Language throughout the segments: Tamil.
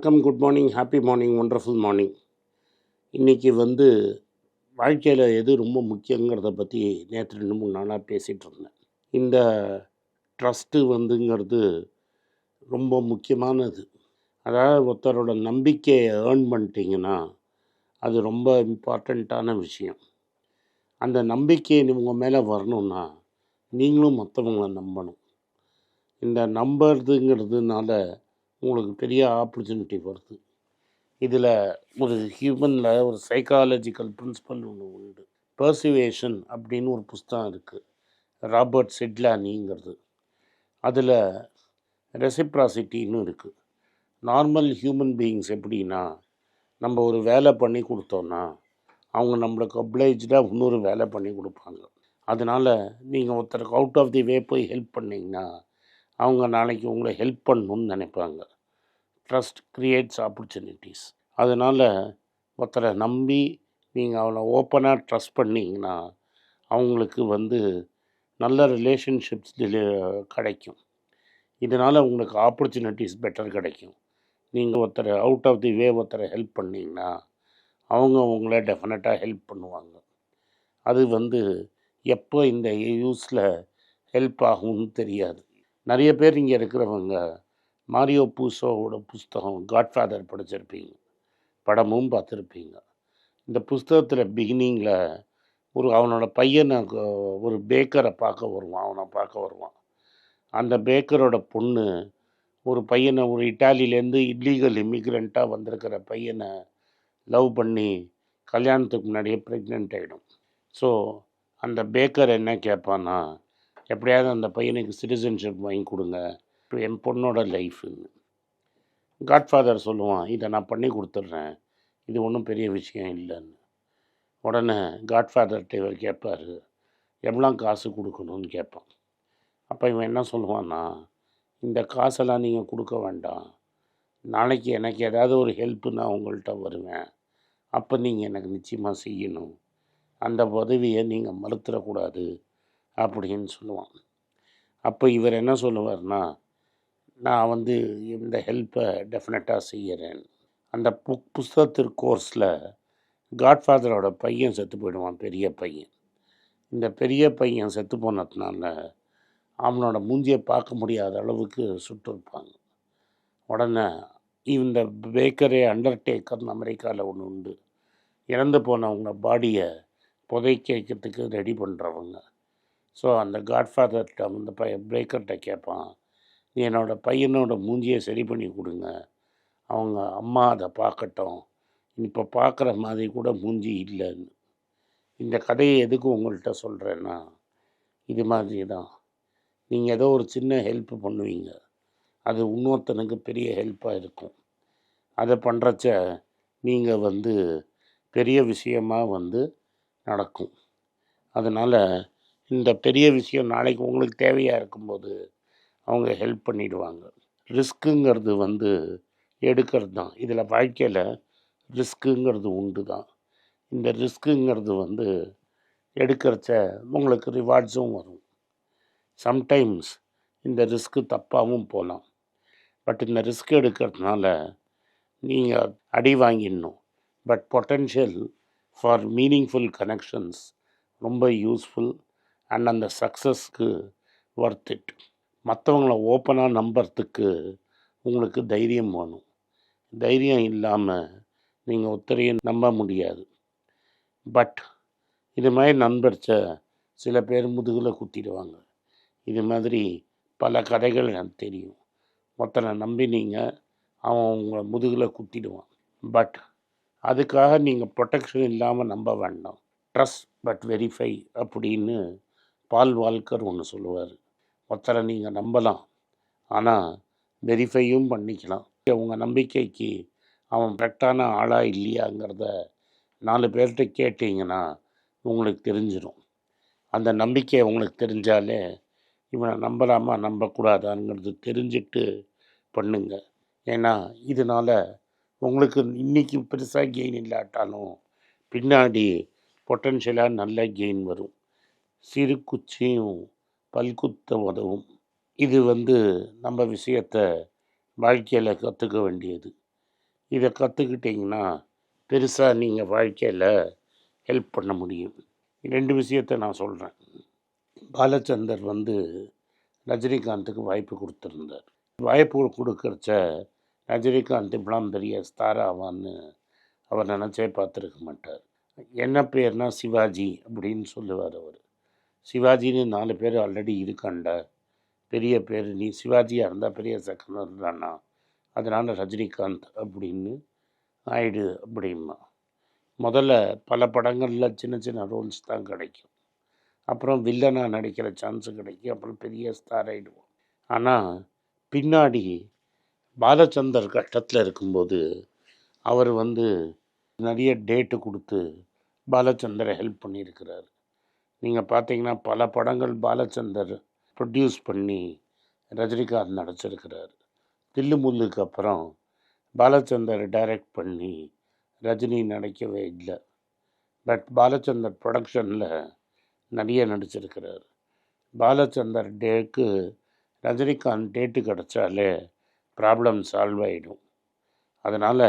வணக்கம் good morning happy morning wonderful morning இன்றைக்கி வந்து வாழ்க்கையில் எது ரொம்ப முக்கியங்கிறத பற்றி நேற்று ரெண்டு மூணு நாளாக பேசிகிட்டு இருந்தேன். இந்த ட்ரஸ்ட்டு வந்துங்கிறது ரொம்ப முக்கியமானது. அதாவது ஒருத்தரோட நம்பிக்கையை ஏர்ன் பண்ணிட்டீங்கன்னா அது ரொம்ப இம்பார்ட்டண்ட்டான விஷயம். அந்த நம்பிக்கை உங்கள் மேலே வரணும்னா நீங்களும் மற்றவங்கள நம்பணும். இந்த நம்புறதுங்கிறதுனால உங்களுக்கு பெரிய ஆப்பர்ச்சுனிட்டி வருது. இதில் ஒரு ஹியூமனில் ஒரு சைக்காலஜிக்கல் பிரின்சிபல் ஒன்று உண்டு. பர்சிவேஷன் அப்படின்னு ஒரு புஸ்தகம் இருக்குது ராபர்ட் செட்லானிங்கிறது அதில் ரெசிப்ராசிட்டின்னு இருக்குது நார்மல் ஹியூமன் பீயிங்ஸ் எப்படின்னா நம்ம ஒரு வேலை பண்ணி கொடுத்தோன்னா அவங்க நம்மளுக்கு ஒப்ளைஜாக இன்னொரு வேலை பண்ணி கொடுப்பாங்க. அதனால் நீங்கள் ஒருத்தருக்கு அவுட் ஆஃப் தி வே போய் ஹெல்ப் பண்ணிங்கன்னா அவங்க நாளைக்கு உங்களை ஹெல்ப் பண்ணணும்னு நினைப்பாங்க. ட்ரஸ்ட் க்ரியேட்ஸ் ஆப்பர்ச்சுனிட்டிஸ் அதனால் ஒருத்தரை நம்பி நீங்கள் அவனை ஓப்பனாக ட்ரஸ்ட் பண்ணிங்கன்னா அவங்களுக்கு வந்து நல்ல ரிலேஷன்ஷிப்ஸ் கிடைக்கும். இதனால் உங்களுக்கு ஆப்பர்ச்சுனிட்டிஸ் பெட்டர் கிடைக்கும். நீங்கள் ஒருத்தரை அவுட் ஆஃப் தி வே ஒருத்தரை ஹெல்ப் பண்ணிங்கன்னா அவங்க உங்களை டெஃபினட்டாக ஹெல்ப் பண்ணுவாங்க. அது வந்து எப்போ இந்த யூஸில் ஹெல்ப் ஆகும்னு தெரியாது. நிறைய பேர் இங்கே இருக்கிறவங்க மாரியோ பூசோவோட புஸ்தகம் காட்ஃபாதர் படிச்சிருப்பீங்க. படமும் பார்த்துருப்பீங்க. இந்த புஸ்தகத்தில் பிகினிங்கில் ஒரு அவனோட பையனை ஒரு பேக்கரை பார்க்க வருவான் அவனை பார்க்க வருவான். அந்த பேக்கரோட பொண்ணு ஒரு பையனை ஒரு இட்டாலியிலேருந்து இல்லீகல் இமிக்ரெண்ட்டாக வந்திருக்கிற பையனை லவ் பண்ணி கல்யாணத்துக்கு முன்னாடியே ப்ரெக்னென்ட் ஆகிடும் ஸோ அந்த பேக்கர் என்ன கேட்பான்னா எப்படியாவது அந்த பையனுக்கு சிட்டிசன்ஷிப் வாங்கி கொடுங்க. என் பொண்ணோட லைஃப்னு காட்ஃபாதர் சொல்லுவான் இதை நான் பண்ணி கொடுத்துட்றேன். இது ஒன்றும் பெரிய விஷயம் இல்லைன்னு. உடனே காட்ஃபாதர்கிட்ட இவர் கேட்பார் எவ்வளோ காசு கொடுக்கணும்னு? கேட்பான். அப்போ இவன் என்ன சொல்லுவான்னா இந்த காசெல்லாம் நீங்கள் கொடுக்க வேண்டாம். நாளைக்கு எனக்கு ஏதாவது ஒரு ஹெல்ப்பு நான் உங்கள்கிட்ட வருவேன். அப்போ நீங்கள் எனக்கு நிச்சயமாக செய்யணும். அந்த உதவியை நீங்கள் மறுத்துடக்கூடாது அப்படின்னு சொல்லுவான். அப்போ இவர் என்ன சொல்லுவார்னா நான் வந்து இந்த ஹெல்ப்பை டெஃபினட்டாக செய்கிறேன் அந்த புக் புஸ்தகத்திற்கு கோர்ஸில் காட்ஃபாதரோட பையன் செத்து போயிடுவான் பெரிய பையன். இந்த பெரிய பையன் செத்து போனதுனால அவனோட மூஞ்சியை பார்க்க முடியாத அளவுக்கு சுட்டிருப்பாங்க. உடனே இந்த பேக்கரே அண்டர்டேக்கர்னு அமெரிக்காவில் ஒன்று உண்டு. இறந்து போனவங்க பாடியை புதைக்கிறதுக்கு ரெடி பண்ணுறவங்க ஸோ அந்த காட்ஃபாதர்கிட்ட அந்த பையன் பிரேக்கர்கிட்ட கேட்பான் நீ என்னோட பையனோட மூஞ்சியை சரி பண்ணி கொடுங்க. அவங்க அம்மா அதை பார்க்கட்டும் இப்போ பார்க்குற மாதிரி கூட மூஞ்சி இல்லைன்னு. இந்த கதையை எதுக்கு உங்கள்கிட்ட சொல்கிறேன்னா இது மாதிரி தான். நீங்கள் ஏதோ ஒரு சின்ன ஹெல்ப் பண்ணுவீங்க. அது இன்னொருத்தனுக்கு பெரிய ஹெல்ப்பாக இருக்கும். அதை பண்ணுறச்ச நீங்கள் வந்து பெரிய விஷயமாக வந்து நடக்கும். அதனால் இந்த பெரிய விஷயம் நாளைக்கு உங்களுக்கு தேவையாக இருக்கும்போது அவங்க ஹெல்ப் பண்ணிடுவாங்க. ரிஸ்க்குங்கிறது வந்து எடுக்கிறது தான். இதில் வாழ்க்கையில் ரிஸ்க்குங்கிறது உண்டு தான். இந்த ரிஸ்க்குங்கிறது வந்து எடுக்கிறச்ச உங்களுக்கு ரிவார்ட்ஸும் வரும். சம்டைம்ஸ் இந்த ரிஸ்க்கு தப்பாகவும் போகலாம். பட் இந்த ரிஸ்க் எடுக்கிறதுனால நீங்கள் அடி வாங்கிடணும். But potential for meaningful connections ரொம்ப யூஸ்ஃபுல். அண்ட் அந்த சக்ஸஸ்க்கு ஒர்த் இட் மற்றவங்கள ஓப்பனாக நம்புறதுக்கு உங்களுக்கு தைரியம் வேணும். தைரியம் இல்லாமல் நீங்கள் ஒத்தரையும் நம்ப முடியாது. பட் இது மாதிரி நண்பர்ச்ச சில பேர் முதுகில் குத்திடுவாங்க. இது மாதிரி பல கதைகள் எனக்கு தெரியும். ஒருத்தனை நீங்கள் அவன் உங்களை முதுகில் குத்திடுவான். பட் அதுக்காக நீங்கள் ப்ரொடெக்ஷன் இல்லாமல் நம்ப வேண்டாம். ட்ரஸ்ட் பட் வெரிஃபை அப்படின்னு பால் வால்கர் ஒன்று சொல்லுவார். ஒருத்தரை நீங்கள் நம்பலாம் ஆனால் வெரிஃபையும் பண்ணிக்கலாம். உங்கள் நம்பிக்கைக்கு அவன் கரெக்டான ஆளாக இல்லையாங்கிறத நாலு பேர்கிட்ட கேட்டிங்கன்னா உங்களுக்கு தெரிஞ்சிடும் அந்த நம்பிக்கை உங்களுக்கு தெரிஞ்சாலே இவனை நம்பலாமா நம்பக்கூடாதாங்கிறது தெரிஞ்சுட்டு பண்ணுங்க. ஏன்னா இதனால் உங்களுக்கு இன்றைக்கி பெருசாக கெயின் இல்லாட்டாலும் பின்னாடி பொட்டன்ஷியலாக நல்ல கெயின் வரும். சிறு குச்சியும் பல்குத்த உதவும். இது வந்து நம்ம விஷயத்தை வாழ்க்கையில் கற்றுக்க வேண்டியது. இதை கற்றுக்கிட்டிங்கன்னா பெருசாக நீங்கள் வாழ்க்கையில் ஹெல்ப் பண்ண முடியும். ரெண்டு விஷயத்தை நான் சொல்கிறேன் பாலச்சந்தர் வந்து ரஜினிகாந்துக்கு வாய்ப்பு கொடுத்துருந்தார். வாய்ப்பு கொடுக்கறச்ச ரஜினிகாந்த் இப்பலாம் பெரிய ஸ்டார் ஆவான்னு அவர் நினச்சே பார்த்துருக்க மாட்டார். என்ன பேர்னா சிவாஜி அப்படின்னு சொல்லுவார் அவர். சிவாஜின்னு நாலு பேர் ஆல்ரெடி இருக்காண்ட. பெரிய பேர் நீ சிவாஜியாக இருந்தால் பெரிய செகண்டர் தானா அதனால் ரஜினிகாந்த் அப்படின்னு ஆயிடு அப்படிமா முதல்ல பல படங்களில் சின்ன சின்ன ரோல்ஸ் தான் கிடைக்கும். அப்புறம் வில்லனாக நடிக்கிற சான்ஸ் கிடைக்கும். அப்புறம் பெரிய ஸ்டார் ஆகிடுவோம் ஆனால் பின்னாடி பாலச்சந்தர் கஷ்டத்தில் இருக்கும்போது அவர் வந்து நிறைய டேட்டு கொடுத்து பாலச்சந்தரை ஹெல்ப் பண்ணியிருக்கிறார். நீங்கள் பார்த்தீங்கன்னா பல படங்கள் பாலச்சந்தர் ப்ரொடியூஸ் பண்ணி ரஜினிகாந்த் நடிச்சிருக்கிறார். தில்லு முல்லுக்கு அப்புறம் பாலச்சந்தர் டைரக்ட் பண்ணி ரஜினி நடிக்கவே இல்லை. பட் பாலச்சந்தர் ப்ரொடக்ஷனில் நிறைய நடிச்சிருக்கிறார். பாலச்சந்தர் டேக்கு ரஜினிகாந்த் டேட்டு கிடச்சாலே ப்ராப்ளம் சால்வ் ஆகிடும் அதனால்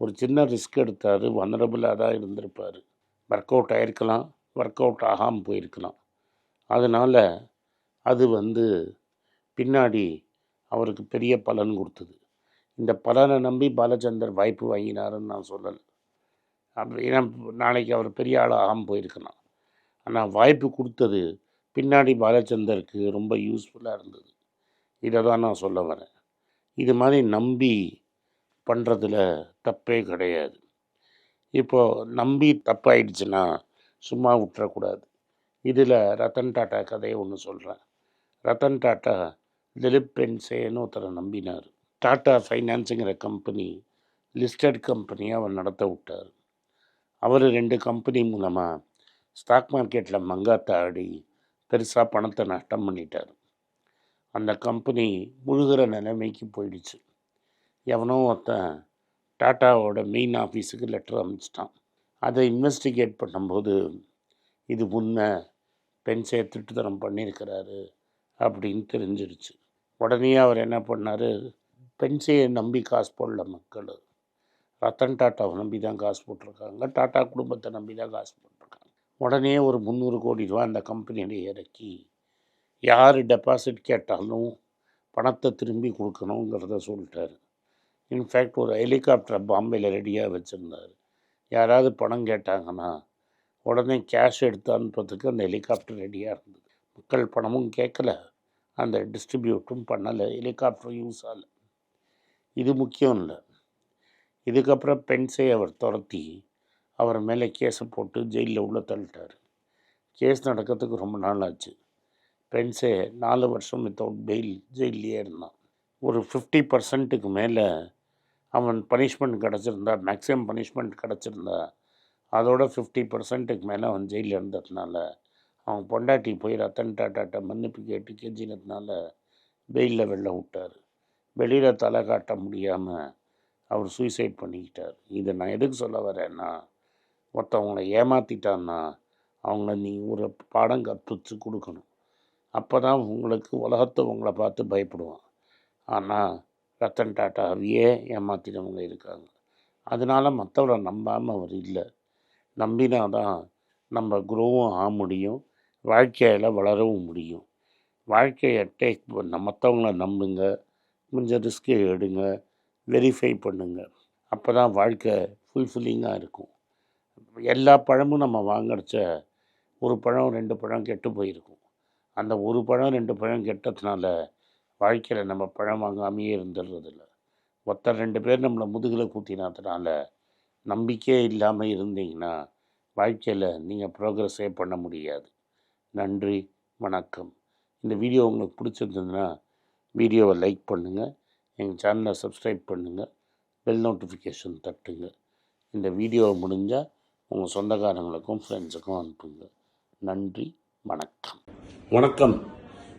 ஒரு சின்ன ரிஸ்க் எடுத்தார் வனரபுளாக தான் இருந்திருப்பார். ஒர்க் அவுட் ஆகிருக்கலாம் ஒர்க் அவுட் ஆகாமல் போயிருக்கலாம். அதனால் அது வந்து பின்னாடி அவருக்கு பெரிய பலன் கொடுத்தது. இந்த பலனை நம்பி பாலச்சந்தர் வாய்ப்பு வாங்கினாருன்னு நான் சொல்லலை. அப்படி ஏன்னா நாளைக்கு அவர் பெரிய ஆள் ஆகாமல் போயிருக்கலாம். ஆனால் வாய்ப்பு கொடுத்தது பின்னாடி பாலச்சந்தருக்கு ரொம்ப யூஸ்ஃபுல்லாக இருந்தது. இதை தான் நான் சொல்ல வரேன். இது மாதிரி நம்பி பண்ணுறதுல தப்பே கிடையாது. இப்போது நம்பி தப்பாயிடுச்சுன்னா சும்மா விட்டுறக்கூடாது. இதில் ரத்தன் டாட்டா கதையை ஒன்று சொல்கிறேன் ரத்தன் டாட்டா திலிப் பென்சேன்னு ஒருத்தரை நம்பினார். டாட்டா ஃபைனான்ஸுங்கிற கம்பெனி லிஸ்டட் கம்பெனியை அவர் நடத்த விட்டார். அவர் ரெண்டு கம்பெனி மூலமாக ஸ்டாக் மார்க்கெட்டில் மங்காத்தா ஆடி பெருசாக பணத்தை நஷ்டம் பண்ணிட்டார். அந்த கம்பெனி முழுகிற நிலைமைக்கு போயிடுச்சு. எவனோ ஒருத்தன் டாட்டாவோட மெயின் ஆஃபீஸுக்கு லெட்டர் அனுப்பிச்சிட்டான் அதை இன்வெஸ்டிகேட் பண்ணும்போது இது உண்மை பென்சே திட்டுத்தனம் பண்ணியிருக்கிறாரு அப்படின்னு தெரிஞ்சிருச்சு. உடனே அவர் என்ன பண்ணார்? பென்சையை நம்பி காசு போடல மக்கள். ரத்தன் டாட்டாவை நம்பி தான் காசு போட்டிருக்காங்க. டாட்டா குடும்பத்தை நம்பி தான் காசு போட்டிருக்காங்க. உடனே ஒரு முந்நூறு கோடி ரூபா அந்த கம்பெனியில் இறக்கி யார் டெபாசிட் கேட்டாலும் பணத்தை திரும்பி கொடுக்கணுங்கிறத சொல்லிட்டாரு. இன்ஃபேக்ட் ஒரு ஹெலிகாப்டரை பாம்பேயில் ரெடியாக வச்சுருந்தார். யாராவது பணம் கேட்டாங்கன்னா உடனே கேஷ் எடுத்து அனுப்புறதுக்கு அந்த ஹெலிகாப்டர் ரெடியாக இருந்தது. மக்கள் பணமும் கேட்கல. அந்த டிஸ்ட்ரிபியூட்டும் பண்ணலை. ஹெலிகாப்டரும் யூஸ் ஆகலை. இது முக்கியம் இல்லை. இதுக்கப்புறம் பென்ஸை அவர் துரத்தி அவர் மேலே கேஸை போட்டு ஜெயிலில் உள்ள தள்ளிட்டார். கேஸ் நடக்கிறதுக்கு ரொம்ப நாள் ஆச்சு. பென்ஸே நாலு வருஷம் வித்தவுட் பெயில் ஜெயிலே இருந்தான். ஒரு ஃபிஃப்டி பர்சன்ட்டுக்கு மேலே அவன் பனிஷ்மெண்ட் கிடச்சிருந்தா மேக்ஸிமம் பனிஷ்மெண்ட் கிடச்சிருந்தா அதோட ஃபிஃப்டி பர்சன்ட்டுக்கு மேலே அவன் ஜெயிலில் இருந்ததுனால அவன் பொண்டாட்டி போய் ரத்தன் டாட்டாட்ட மன்னிப்பு கேட்டு கெஞ்சினதுனால வெயிலில் வெளில விட்டார். வெளியில் தலை காட்ட முடியாமல் அவர் சூசைட் பண்ணிக்கிட்டார். இதை நான் எதுக்கு சொல்ல வரேன்னா ஒருத்தவங்களை ஏமாற்றிட்டான்னா அவங்கள நீ ஒரு பாடம் கற்பித்து கொடுக்கணும். அப்போ தான் உங்களுக்கு உலகத்தை உங்களை பார்த்து பயப்படுவான். ஆனால் ரத்தன் டாட்டாவையே ஏமாற்றினவங்க இருக்காங்க. அதனால் மற்றவரை நம்பாமல் அவர் இல்லை. நம்பினா தான் நம்ம குரோவும் ஆக முடியும். வாழ்க்கையில் வளரவும் முடியும். வாழ்க்கையை டேக் பண்ண மற்றவங்கள நம்புங்க. கொஞ்சம் ரிஸ்க்கை எடுங்க. வெரிஃபை பண்ணுங்க. அப்போ தான் வாழ்க்கை ஃபுல்ஃபில்லிங்காக இருக்கும். எல்லா பழமும் நம்ம வாங்கறச்ச ஒரு பழம் ரெண்டு பழம் கெட்டு போயிருக்கும். அந்த ஒரு பழம் ரெண்டு பழம் கெட்டதுனால வாழ்க்கையில் நம்ம பழம் வாங்காமையே இருந்துடுறதில்ல ஒருத்தர் ரெண்டு பேர் நம்மளை முதுகில் குத்தினதுனால நம்பிக்கையே இல்லாமல் இருந்தீங்கன்னா வாழ்க்கையில் நீங்கள் ப்ரோக்ரஸே பண்ண முடியாது. நன்றி வணக்கம். இந்த வீடியோ உங்களுக்கு பிடிச்சிருந்ததுன்னா வீடியோவை லைக் பண்ணுங்கள் எங்கள் சேனலை சப்ஸ்கிரைப் பண்ணுங்கள் பெல் நோட்டிஃபிகேஷன் தட்டுங்க. இந்த வீடியோ முடிஞ்சால் உங்கள் சொந்தக்காரங்களுக்கும் ஃப்ரெண்ட்ஸுக்கும் அனுப்புங்க. நன்றி வணக்கம். வணக்கம்.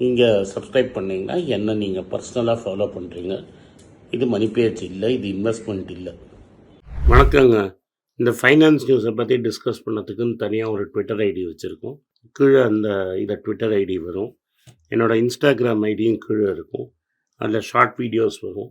நீங்கள் சப்ஸ்கிரைப் பண்ணீங்கன்னா என்ன நீங்கள் பர்சனலாக ஃபாலோ பண்ணுறீங்க இது மணி பேச்சு இல்லை இது இன்வெஸ்ட்மெண்ட் இல்லை. வணக்கங்க. இந்த ஃபைனான்ஸ் நியூஸை பற்றி டிஸ்கஸ் பண்ணதுக்குன்னு தனியாக ஒரு ட்விட்டர் ஐடி வச்சுருக்கோம். கீழே அந்த இதை ட்விட்டர் ஐடி வரும். என்னோடய இன்ஸ்டாகிராம் ஐடியும் கீழே இருக்கும். அதில் ஷார்ட் வீடியோஸ் வரும்.